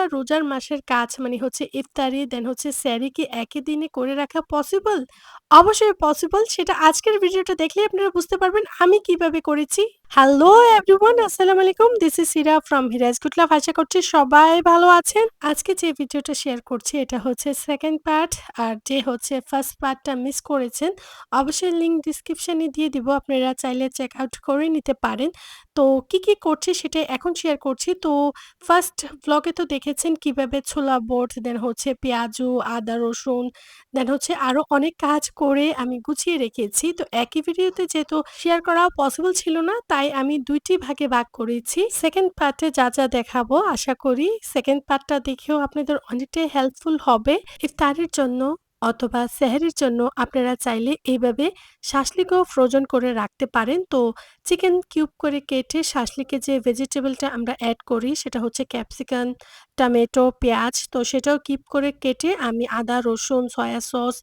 পুরা রোজার মাসের কাজ মানে হচ্ছে ইফতারি দেন হচ্ছে স্যারি কি একই দিনে করে রাখা পসিবল? অবশ্যই পসিবল সেটা আজকের ভিডিওটা দেখলে আপনারা বুঝতে পারবেন আমি কীভাবে করেছি। হ্যালো এভরিওয়ান আসসালামু আলাইকুম this is Sira from Hiraj good love আশা করছি সবাই ভালো আছেন। আজকে যে ভিডিওটা শেয়ার করছি এটা হচ্ছে সেকেন্ড পার্ট আর যে হচ্ছে ফার্স্ট পার্টটা মিস করেছেন অবশ্যই লিঙ্ক ডিসক্রিপশনে দিয়ে দিব আপনারা চাইলে চেক আউট করে নিতে পারেন। তো কি, কি করছি সেটা এখন শেয়ার করছি। তো ফার্স্ট ব্লগে তো দেখেছেন কীভাবে ছোলা বুট, দেন হচ্ছে পেঁয়াজু, আদা, রসুন, দেন হচ্ছে আরও অনেক কাজ করে আমি গুছিয়ে রেখেছি। তো একই ভিডিওতে যেহেতু শেয়ার করা পসিবল ছিল না, তাই আমি দুইটি ভাগে ভাগ করেছি। সেকেন্ড পার্টে যা, যা দেখাবো আশা করি সেকেন্ড পার্টটা দেখেও আপনাদের অনেকটাই হেল্পফুল হবে ইফতারের জন্য অথবা সেহরির জন্য আপনারা চাইলে এইভাবে শাসলিকও ফ্রোজন করে রাখতে পারেন। তো চিকেন কিউব করে কেটে শাসলিকে যে ভেজিটেবলটা আমরা অ্যাড করি সেটা হচ্ছে ক্যাপসিকাম, টমেটো, পেঁয়াজ তো সেটাও কিউব করে কেটে আমি আদা, রসুন, সয়া সস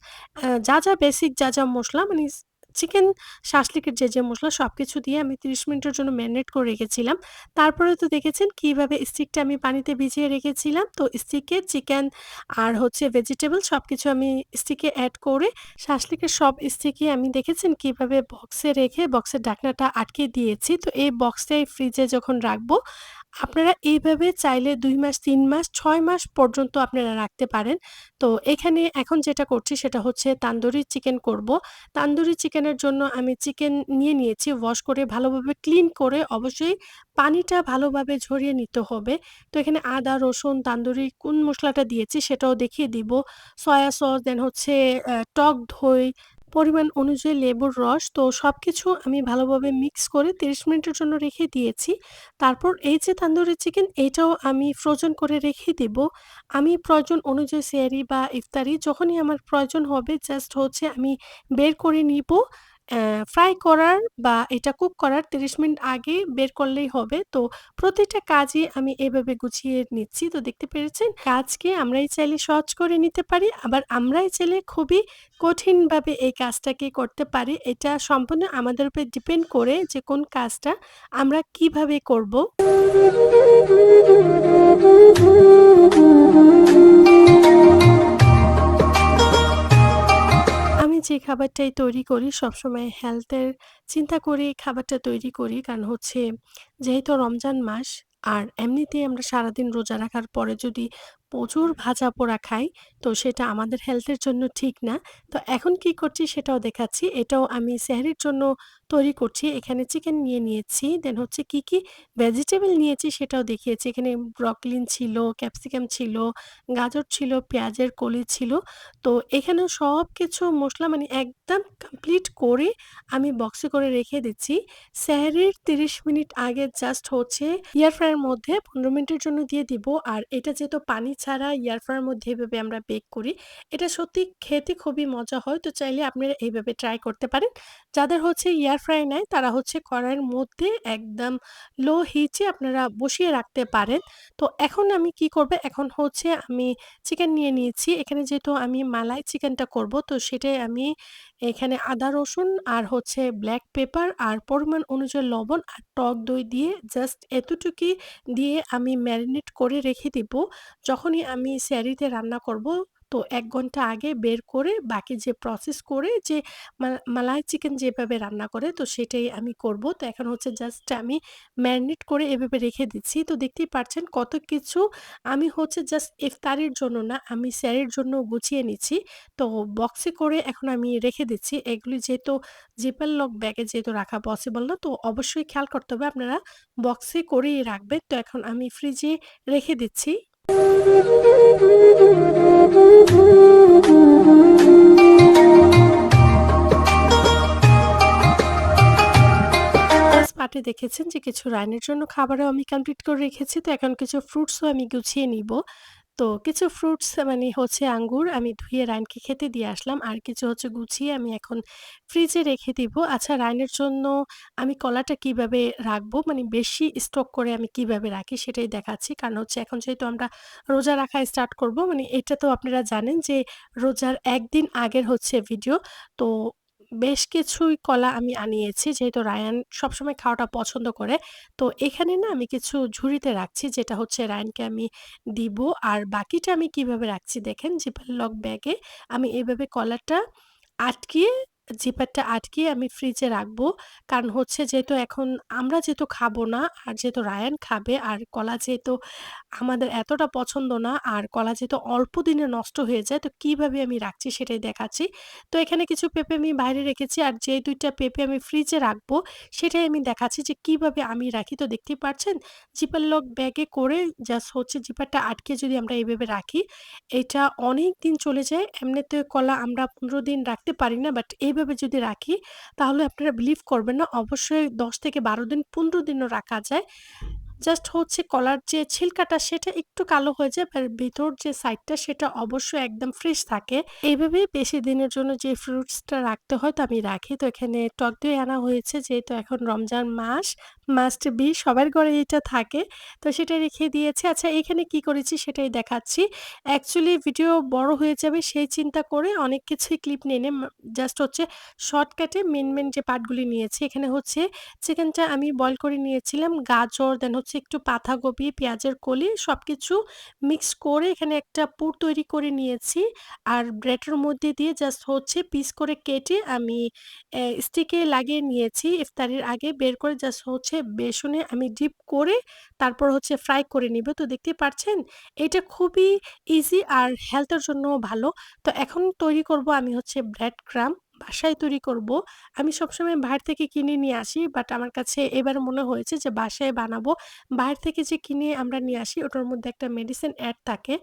যা, যা বেসিক যা, যা মশলা মানে চিকেন শাসলিকের যে, যে মশলা সব কিছু দিয়ে আমি ৩০ মিনিটের জন্য ম্যারিনেট করে রেখেছিলাম। তারপরে তো দেখেছেন কীভাবে স্টিকটা আমি পানিতে ভিজিয়ে রেখেছিলাম। তো স্টিকে চিকেন আর হচ্ছে ভেজিটেবল সব কিছু আমি স্টিকে অ্যাড করে শাসলিকের সব স্টিকই আমি দেখেছেন কীভাবে বক্সে রেখে বক্সের ঢাকনাটা আটকে দিয়েছি। তো এই বক্সটাই ফ্রিজে যখন রাখব আপনারা এইভাবে চাইলে দুই মাস, তিন মাস, ছয় মাস পর্যন্ত আপনারা রাখতে পারেন। তো এখানে এখন যেটা করছি সেটা হচ্ছে তান্দুরি চিকেন করব। তান্দুরি চিকেনের জন্য আমি চিকেন নিয়ে নিয়েছি ওয়াশ করে ভালোভাবে ক্লিন করে অবশ্যই পানিটা ভালোভাবে ঝরিয়ে নিতে হবে। তো এখানে আদা, রসুন, তান্দুরি কোন মশলাটা দিয়েছি সেটাও দেখিয়ে দিব। সয়া সস দেন হচ্ছে টক দই পরিমাণ অনুযায়ী লেবুর রস, তো সব কিছু আমি ভালোভাবে মিক্স করে ৩০ মিনিটের জন্য রেখে দিয়েছি। তারপর এই যে তান্দুরি চিকেন এটাও আমি ফ্রোজেন করে রেখে দেব আমি প্রয়োজন অনুযায়ী সেয়ারি বা ইফতারি, যখনই আমার প্রয়োজন হবে জাস্ট হচ্ছে আমি বের করে নিব। ফ্রাই করার বা এটা কুক করার ৩০ মিনিট আগে বের করলেই হবে। তো প্রতিটা কাজই আমি এভাবে গুছিয়ে নিচ্ছি। তো দেখতে পেরেছেন কাজকে আমরাই চাইলে সহজ করে নিতে পারি। আবার আমরাই চাইলে খুবই কঠিনভাবে এই কাজটাকে করতে পারি। এটা সম্পূর্ণ আমাদের উপর ডিপেন্ড করে যে কোন কাজটা আমরা কীভাবে করব। আমি যে খাবারটাই তৈরি করি সবসময় হেলথের চিন্তা করে খাবারটা তৈরি করি। কারণ হচ্ছে, যেহেতু রমজান মাস, আর এমনিতেই আমরা সারাদিন রোজা রাখার পরে যদি প্রচুর ভাজা-পোড়া খাই, তো সেটা আমাদের হেলথের জন্য ঠিক না। তো এখন কি করছি সেটাও দেখাচ্ছি। এটাও আমি সেহরির জন্য তৈরি করছি। এখানে চিকেন নিয়ে নিয়েছি। দেন হচ্ছে কি, কি ভেজিটেবল নিয়েছি সেটাও দেখিয়েছি। এখানে ব্রকলিন ছিল, ক্যাপসিকাম ছিল, গাজর ছিল, পেঁয়াজের কলি ছিল। তো এখানে সব কিছু মশলা মানে একদম কমপ্লিট করে আমি বক্সে করে রেখে দিচ্ছি। সেহরির ৩০ মিনিট আগে জাস্ট হচ্ছে এয়ার ফ্রায়ের মধ্যে ১৫ মিনিটের জন্য দিয়ে দিব। আর এটা যেহেতু পানি ছাড়া এয়ার ফ্রায়ারের মধ্যে এভাবে আমরা বেক করি। এটা সত্যি খেতে খুবই মজা হয়। তো চাইলে আপনারা এইভাবে ট্রাই করতে পারেন। যাদের হচ্ছে এয়ার ফ্রাই নাই তারা হচ্ছে কড়াইয়ের মধ্যে একদম লো হিটে আপনারা বসিয়ে রাখতে পারেন। তো এখন আমি কি করব? এখন হচ্ছে আমি চিকেন নিয়ে নিয়েছি। এখানে যেহেতু আমি মালাই চিকেনটা করব তো সেটাই আমি এখানে আদা, রসুন আর হচ্ছে ব্ল্যাক পেপার আর পরিমাণ অনুযায়ী লবণ আর টক দই দিয়ে জাস্ট এতটুকুই দিয়ে আমি ম্যারিনেট করে রেখে দিব। যখনই আমি স্যারিতে রান্না করব তো এক ঘণ্টা আগে বের করে বাকি যে প্রসেস করে যে মালাই চিকেন যেভাবে রান্না করে তো সেটাই আমি করব। তো এখন হচ্ছে জাস্ট আমি ম্যারিনেট করে এভাবে রেখে দিচ্ছি। তো দেখতেই পারছেন কত কিছু আমি হচ্ছে জাস্ট ইফতারির জন্য না, আমি স্যারের জন্য গুছিয়ে নিচ্ছি। তো বক্সে করে এখন আমি রেখে দিচ্ছি। এগুলি যেহেতু জিপার লক ব্যাগে যেহেতু রাখা পসিবল না তো অবশ্যই খেয়াল করতে হবে আপনারা বক্সে করেই রাখবেন। তো এখন আমি ফ্রিজে রেখে দিচ্ছি। পার্টে দেখেছেন যে কিছু রাইনের জন্য খাবারও আমি কমপ্লিট করে রেখেছি। তো এখন কিছু ফ্রুটসও আমি গুছিয়ে নিব। তো কিছু ফ্রুটস মানে হচ্ছে আঙ্গুর আমি ধুয়ে রায়নকে খেতে দিয়ে আসলাম। আর কিছু হচ্ছে গুছিয়ে আমি এখন ফ্রিজে রেখে দিব। আচ্ছা রায়নের জন্য আমি কলাটা কীভাবে রাখব মানে বেশি স্টক করে আমি কীভাবে রাখি সেটাই দেখাচ্ছি। কারণ হচ্ছে এখন যেহেতু আমরা রোজা রাখা স্টার্ট করব মানে এটা তো আপনারা জানেন যে রোজার একদিন আগের হচ্ছে ভিডিও। তো বেশ কিছুই কলা আমি আনিয়েছি যেহেতু রায়ান সবসময় খাওয়াটা পছন্দ করে। তো এখানে না আমি কিছু ঝুড়িতে রাখছি যেটা হচ্ছে রায়ানকে আমি দিব। আর বাকিটা আমি কীভাবে রাখছি দেখেন, জিপার লক ব্যাগে আমি এভাবে কলাটা আটকিয়ে জিপারটা আটকিয়ে আমি ফ্রিজে রাখব। কারণ হচ্ছে যেহেতু এখন আমরা যেহেতু খাব না আর যেহেতু রায়ান খাবে আর কলা যেহেতু আমাদের এতটা পছন্দ না আর কলা যেহেতু অল্প দিনে নষ্ট হয়ে যায় তো কীভাবে আমি রাখছি সেটাই দেখাচ্ছি। তো এখানে কিছু পেঁপে আমি বাইরে রেখেছি আর যে দুইটা পেঁপে আমি ফ্রিজে রাখব সেটাই আমি দেখাচ্ছি যে কীভাবে আমি রাখি। তো দেখতেই পারছেন জিপার লক ব্যাগে করে জাস্ট হচ্ছে জিপারটা আটকে যদি আমরা এইভাবে রাখি, এটা অনেক দিন চলে যায়। এমনিতে কলা আমরা ১৫ দিন রাখতে পারি না বাট এইভাবে যদি রাখি, তাহলে আপনারা বিলিভ করবেন না অবশ্যই ১০ থেকে ১২ দিন ১৫ দিনও রাখা যায়। জাস্ট হচ্ছে কলার যে ছিলকাটা সেটা একটু কালো হয়ে যায় আর ভিতর যে সাইডটা সেটা অবশ্যই একদম ফ্রেশ থাকে। এইভাবে বেশি দিনের জন্য যে ফ্রুটসটা রাখতে হয় তো আমি রাখি। তো এখানে টক দই আনা হয়েছে যেহেতু এখন রমজান মাস, মাস্ট বি সবার ঘরে এটা থাকে। তো সেটা রেখে দিয়েছি। আচ্ছা এখানে কি করেছি সেটাই দেখাচ্ছি। অ্যাকচুয়ালি ভিডিও বড় হয়ে যাবে সেই চিন্তা করে অনেক কিছুই ক্লিপ নিয়ে জাস্ট হচ্ছে শর্টকাটে মেন মেন যে পার্টগুলি নিয়েছি। এখানে হচ্ছে চিকেনটা আমি বয়েল করে নিয়েছিলাম। গাজর দেন হচ্ছে একটু পাতা পাতাকপি, পেঁয়াজের কলি সব কিছু মিক্স করে এখানে একটা পুর তৈরি করে নিয়েছি। আর ব্রেডের মধ্যে দিয়ে জাস্ট হচ্ছে পিস করে কেটে আমি স্টিকে লাগিয়ে নিয়েছি ইফতারির আগে বের করে জাস্ট হচ্ছে বেসনে আমি ডিপ করে তারপর হচ্ছে ফ্রাই করে নিব। তো দেখতে পারছেন এটা খুবই ইজি আর হেলথের জন্য ভালো। তো এখন তৈরি করব আমি হচ্ছে ব্রেড ক্রাম্ব বাসায় তৈরি করব। আমি সবসময় বাইরে থেকে কিনে নিয়ে আসি। বাট আমার কাছে এবার মনে হয়েছে যে বাসায় বানাবো। বাইরে থেকে যে কিনে আমরা নিয়ে আসি, ওটার মধ্যে একটা মেডিসিন অ্যাড থাকে।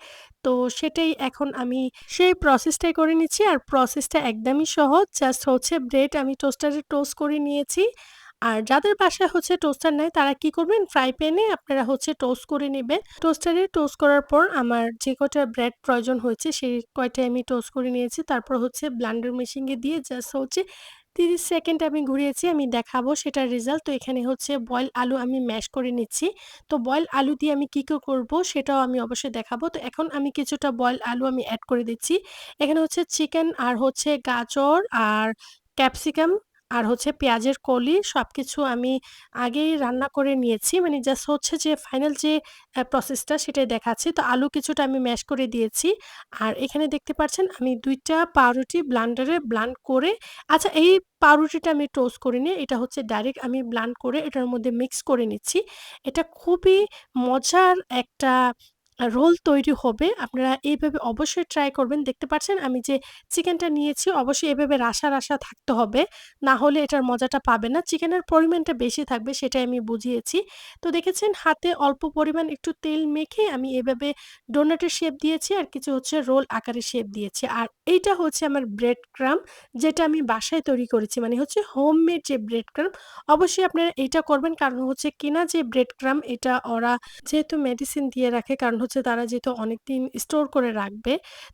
তো সেটাই এখন আমি সেই প্রসেসটাই করে নিচ্ছি। আর প্রসেসটা একদমই সহজ। জাস্ট হচ্ছে ব্রেড আমি টোস্টারে টোস্ট করে নিয়েছি। আর যাদের বাসায় হচ্ছে টোস্টার নাই, তারা কি করবেন ফ্রাই প্যানে আপনারা হচ্ছে টোস্ট করে নেবেন টোস্টারে টোস্ট করার পর আমার যে কয়টা ব্রেড প্রয়োজন হয়েছে, সেই কয়টাই আমি টোস্ট করে নিয়েছি। তারপর হচ্ছে ব্লান্ডার মেশিনে দিয়ে জাস্ট হচ্ছে ৩০ সেকেন্ড আমি ঘুরিয়েছি, আমি দেখাবো সেটার রেজাল্ট। তো এখানে হচ্ছে বয়েল আলু আমি ম্যাশ করে নিচ্ছি। তো বয়েল আলু দিয়ে আমি কী কী, করব সেটাও আমি অবশ্যই দেখাবো। তো এখন আমি কিছুটা বয়েল আলু আমি অ্যাড করে দিচ্ছি। এখানে হচ্ছে চিকেন আর হচ্ছে গাজর আর ক্যাপসিকাম আর হচ্ছে পেঁয়াজের কলি সব কিছু আমি আগেই রান্না করে নিয়েছি। মানে জাস্ট হচ্ছে যে ফাইনাল যে প্রসেসটা সেটাই দেখাচ্ছি। তো আলু কিছুটা আমি ম্যাশ করে দিয়েছি। আর এখানে দেখতে পাচ্ছেন আমি দুইটা পাউরুটি ব্লান্ডারে ব্লেন্ড করে আচ্ছা এই পাউরুটিটা আমি টোস্ট করিনি। এটা হচ্ছে ডাইরেক্ট আমি ব্লেন্ড করে এটার মধ্যে মিক্স করে নিচ্ছি। এটা খুবই মজার একটা রোল তৈরি হবে। আপনারা এইভাবে অবশ্যই ট্রাই করবেন। দেখতে পাচ্ছেন আমি যে চিকেনটা নিয়েছি অবশ্যই এভাবে রাসা, রাসা থাকতে হবে। না হলে এটার মজাটা পাবে না। চিকেনের পরিমাণটা বেশি থাকবে সেটাই আমি বুঝিয়েছি। তো দেখেছেন হাতে অল্প পরিমাণ একটু তেল মেখে আমি এভাবে ডোনাটের শেপ দিয়েছি আর কিছু হচ্ছে রোল আকারে শেপ দিয়েছি। আর এইটা হচ্ছে আমার ব্রেড ক্রাম যেটা আমি বাসায় তৈরি করেছি। মানে হচ্ছে হোমমেড যে ব্রেড ক্রাম অবশ্যই আপনারা এইটা করবেন। কারণ হচ্ছে কেনা যে ব্রেড ক্রাম্ব এটা ওরা যেহেতু মেডিসিন দিয়ে রাখে কারণ হচ্ছে তারা যেহেতু অনেকদিন স্টোর করে রাখবে।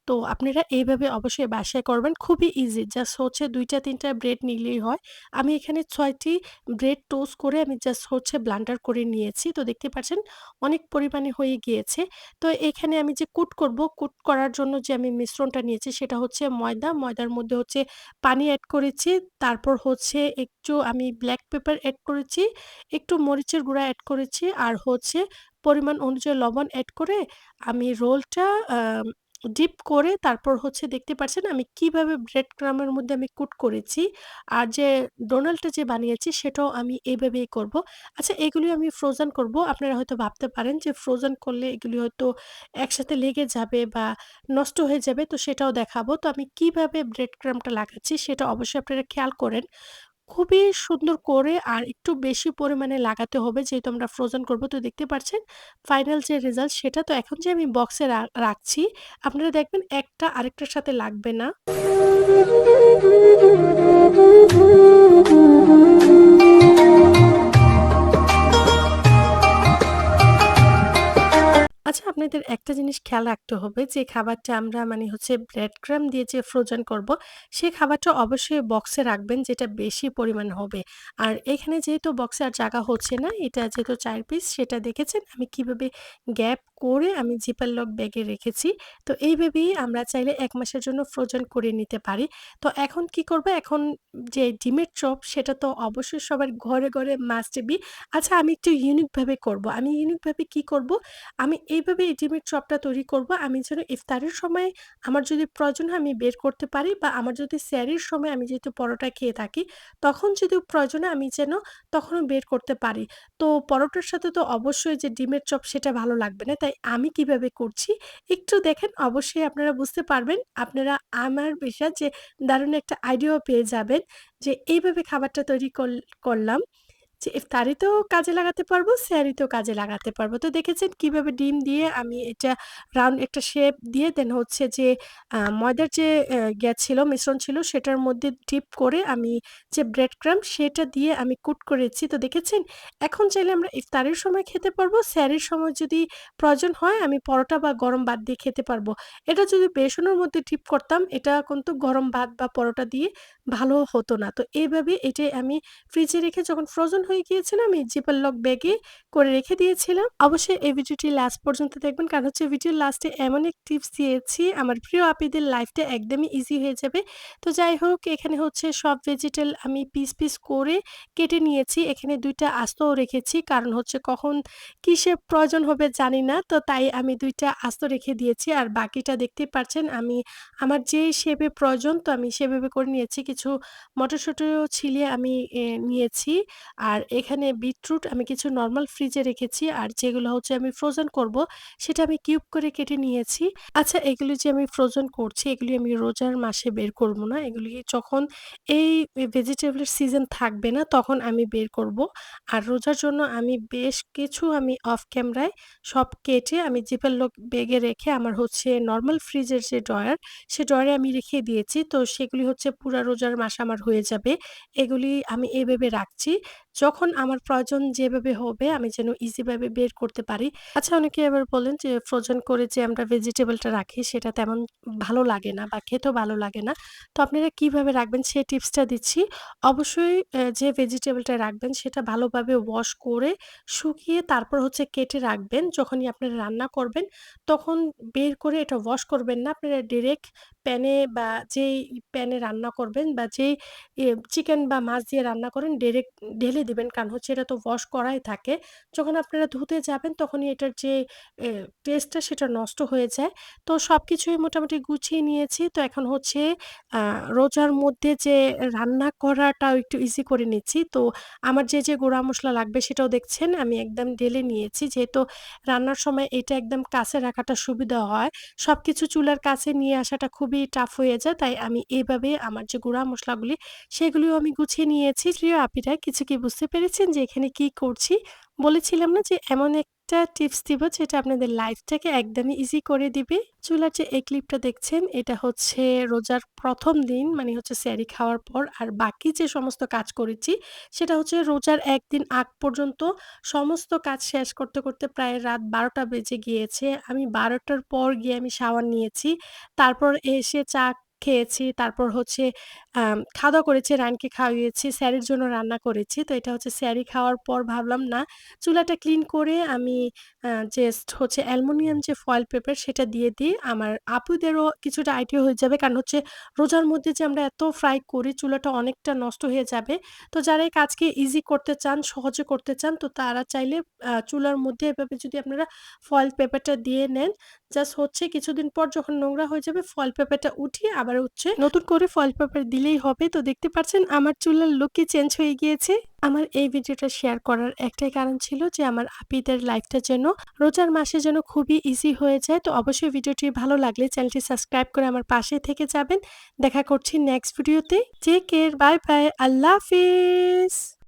তো আপনারা এইভাবে অবশ্যই বাসায় করবেন। খুবই ইজি জাস্ট হচ্ছে ২ টা ৩ টা ব্রেড নিলেই হয়। আমি এখানে ছয়টি ব্রেড টোস্ট করে আমি জাস্ট হচ্ছে ব্লান্ডার করে নিয়েছি। তো দেখতে পাচ্ছেন অনেক পরিমাণে হয়ে গিয়েছে। তো এখানে আমি যে কুট করব, কুট করার জন্য যে আমি মিশ্রণটা নিয়েছি সেটা হচ্ছে ময়দা। ময়দার মধ্যে হচ্ছে পানি অ্যাড করেছি। তারপর হচ্ছে একটু আমি ব্ল্যাক পেপার অ্যাড করেছি, একটু মরিচের গুঁড়া অ্যাড করেছি আর হচ্ছে পরিমাণ অনুযায়ী লবণ অ্যাড করে আমি রোলটা ডিপ করে তারপর হচ্ছে দেখতে পাচ্ছেন আমি কীভাবে ব্রেড ক্রাম্বের মধ্যে আমি কুট করেছি। আর যে ডোনাল্ডটা যে বানিয়েছি সেটাও আমি এইভাবেই করব। আচ্ছা এগুলি আমি ফ্রোজেন করব। আপনারা হয়তো ভাবতে পারেন যে ফ্রোজেন করলে এগুলি হয়তো একসাথে লেগে যাবে বা নষ্ট হয়ে যাবে, তো সেটাও দেখাবো। তো আমি কীভাবে ব্রেড ক্রামটা লাগাচ্ছি সেটা অবশ্যই আপনারা খেয়াল করেন। খুবই সুন্দর করে আর একটু বেশি পরিমাণে লাগাতে হবে যেহেতু আমরা ফ্রোজেন করব। তো দেখতে পাচ্ছেন ফাইনাল যে রেজাল্ট সেটা তো এখন যে আমি বক্সে রাখছি, আপনারা দেখবেন একটা আরেকটার সাথে লাগবে না। আচ্ছা আপনাদের একটা জিনিস খেয়াল রাখতে হবে যে খাবারটা আমরা মানে হচ্ছে ব্রেড ক্রাম দিয়ে যে ফ্রোজেন করব, সে খাবারটা অবশ্যই বক্সে রাখবেন যেটা বেশি পরিমাণ হবে। আর এখানে যেহেতু বক্সে আর জায়গা হচ্ছে না, এটা যেহেতু চার পিস সেটা দেখেছেন আমি কীভাবে গ্যাপ করে আমি জিপার লক ব্যাগে রেখেছি। তো এইভাবেই আমরা চাইলে এক মাসের জন্য ফ্রোজেন করে নিতে পারি। তো এখন কি করব? এখন যে ডিমের চপ সেটা তো অবশ্যই সবার ঘরে, ঘরে মাস্ট বি। আচ্ছা আমি একটু ইউনিকভাবে করব। আমি ইউনিকভাবে কি করব? আমি এইভাবে এই ডিমের চপটা তৈরি করব। আমি যেন ইফতারের সময় আমার যদি প্রয়োজন হয় আমি বের করতে পারি বা আমার যদি সেহরির সময় আমি যেহেতু পরোটা খেয়ে থাকি, তখন যদি প্রয়োজন আমি যেন তখনও বের করতে পারি। তো পরোটার সাথে তো অবশ্যই যে ডিমের চপ সেটা ভালো লাগবে না। তাই আমি কীভাবে করছি, একটু দেখেন অবশ্যই আপনারা বুঝতে পারবেন। আপনারা আমার পেশা যে দারুণ একটা আইডিয়াও পেয়ে যাবেন যে এইভাবে খাবারটা তৈরি করলাম। যে ইফতারিতেও কাজে লাগাতে পারব, সেহরিতেও কাজে লাগাতে পারব। তো দেখেছেন কীভাবে ডিম দিয়ে আমি এটা রাউন্ড একটা শেপ দিয়ে দেন হচ্ছে যে ময়দার যে অ্যা ইয়া ছিল মিশ্রণ ছিল সেটার মধ্যে ডিপ করে আমি যে ব্রেড ক্রাম্ব সেটা দিয়ে আমি কুট করেছি। তো দেখেছেন? এখন চাইলে আমরা ইফতারের সময় খেতে পারব, সেহরির সময় যদি প্রয়োজন হয় আমি পরোটা বা গরম ভাত দিয়ে খেতে পারব। এটা যদি বেসনের মধ্যে ডিপ করতাম এটা কিন্তু গরম ভাত বা পরোটা দিয়ে ভালো হতো না। তো এইভাবে এটাই আমি ফ্রিজে রেখে যখন ফ্রোজেন হয়ে গিয়েছিল আমি জিপার লক ব্যাগে করে রেখে দিয়েছিলাম। অবশ্যই এই ভিডিওটি লাস্ট পর্যন্ত দেখবেন। কারণ হচ্ছে ভিডিওর লাস্টে এমন এক টিপস দিয়েছি আমার প্রিয় আপিদের লাইফটা একদমই ইজি হয়ে যাবে। তো যাই হোক এখানে হচ্ছে সব ভেজিটেবল আমি পিস, পিস করে কেটে নিয়েছি। এখানে দুইটা আস্তও রেখেছি। কারণ হচ্ছে কখন কিসের প্রয়োজন হবে জানি না। তো তাই আমি দুইটা আস্ত রেখে দিয়েছি। আর বাকিটা দেখতেই পারছেন আমি আমার যে শেপে প্রয়োজন তো আমি সেভাবে করে নিয়েছি। কিছু মটরশুঁটিও ছিলে আমি নিয়েছি। আর এখানে বিটরুট আমি কিছু নর্মাল ফ্রিজে রেখেছি। আর যেগুলো হচ্ছে আমি ফ্রোজেন করব, সেটা আমি কিউব করে কেটে নিয়েছি। আচ্ছা এগুলি যে আমি ফ্রোজেন করছি, এগুলি আমি রোজার মাসে বের করব না। এগুলি যখন এই ভেজিটেবলের সিজন থাকবে না, তখন আমি বের করব। আর রোজার জন্য আমি বেশ কিছু আমি অফ ক্যামেরায় সব কেটে আমি জিপার লোক বেগে রেখে আমার হচ্ছে নর্মাল ফ্রিজের যে ড্রয়ার সে ড্রয়ারে আমি রেখে দিয়েছি। তো সেগুলি হচ্ছে পুরা রোজার মাস আমার হয়ে যাবে। এগুলি আমি এভাবে রাখছি। যখন আমার প্রয়োজন যেভাবে হবে, আমি যেন ইজিভাবে বের করতে পারি। আচ্ছা অনেকে এবার বলেন যে, ফ্রোজেন করে যে আমরা ভেজিটেবলটা রাখি, সেটা তেমন ভালো লাগে না বা খেতেও ভালো লাগে না। তো আপনারা কীভাবে রাখবেন সেই টিপসটা দিচ্ছি। অবশ্যই যে ভেজিটেবলটা রাখবেন, সেটা ভালোভাবে ওয়াশ করে শুকিয়ে তারপর হচ্ছে কেটে রাখবেন। যখনই আপনারা রান্না করবেন, তখন বের করে এটা ওয়াশ করবেন না। আপনারা ডিরেক্ট প্যানে বা যেই প্যানে রান্না করবেন বা এ চিকেন বা মাছ দিয়ে রান্না করেন ডিরেক্ট ঢেলে দিবেন। কারণ হচ্ছে এটা তো ওয়াশ করাই থাকে। যখন আপনারা ধুতে যাবেন তখনই এটার যে টেস্টটা সেটা নষ্ট হয়ে যায়। তো সব কিছুই মোটামুটি গুছিয়ে নিয়েছি। তো এখন হচ্ছে রোজার মধ্যে যে রান্না করাটাও একটু ইজি করে নিচ্ছি। তো আমার যে, যে গুঁড়া মশলা লাগবে সেটাও দেখছেন আমি একদম ঢেলে নিয়েছি। যেহেতু রান্নার সময় এটা একদম কাছে রাখাটা সুবিধা হয়। সব কিছু চুলার কাছে নিয়ে আসাটা খুবই টাফ হয়ে যায়। তাই আমি এভাবে আমার যে গুঁড়া মসলাগুলি সেগুলিও আমি গুছিয়ে নিয়েছি। প্রিয় আপিরা কিছু কি বুঝতে পেরেছেন যে এখানে কি করছি? বলেছিলাম না যে এমন একটা টিপস দিব যেটা আপনাদের লাইফটাকে একদমই ইজি করে দিবে। চুলার যে এই ক্লিপটা দেখছেন এটা হচ্ছে রোজার প্রথম দিন মানে হচ্ছে স্যারি খাওয়ার পর। আর বাকি যে সমস্ত কাজ করেছি সেটা হচ্ছে রোজার একদিন আগ পর্যন্ত সমস্ত কাজ শেষ করতে, করতে প্রায় রাত ১২টা বেজে গিয়েছে। আমি ১২টার পর গিয়ে আমি শাওয়ার নিয়েছি। তারপর এসে চা খেয়েছি। তারপর হচ্ছে খাওয়া-দাওয়া করেছি, রানকে খাইয়েছি, স্যারের জন্য রান্না করেছি। তো এটা হচ্ছে স্যারি খাওয়ার পর ভাবলাম না চুলাটা ক্লিন করে আমি জাস্ট হচ্ছে অ্যালুমিনিয়াম যে ফয়েল পেপার সেটা দিয়ে দিই। আমার আপুদেরও কিছুটা আইডিয়া হয়ে যাবে। কারণ হচ্ছে রোজার মধ্যে যে আমরা এত ফ্রাই করি চুলাটা অনেকটা নষ্ট হয়ে যাবে। তো যারা এই কাজকে ইজি করতে চান, সহজে করতে চান তো তারা চাইলে চুলার মধ্যে এভাবে যদি আপনারা ফয়েল পেপারটা দিয়ে নেন, জাস্ট হচ্ছে কিছুদিন পর যখন নোংরা হয়ে যাবে ফয়েল পেপারটা উঠিয়ে আবার হচ্ছে নতুন করে ফল পেপার দিলেই হবে। তো দেখতে পাচ্ছেন আমার চুলার লুকই চেঞ্জ হয়ে গিয়েছে। আমার এই ভিডিওটা শেয়ার করার একটাই কারণ ছিল যে আমার আপিদের লাইফটা যেন রোজার মাসে যেন খুবই ইজি হয়ে যায়। তো অবশ্যই ভিডিওটি ভালো লাগলে চ্যানেলটি সাবস্ক্রাইব করে আমার পাশে থেকে যাবেন। দেখা করছি নেক্সট ভিডিওতে। Take care, bye, bye. আল্লাহ হাফিজ।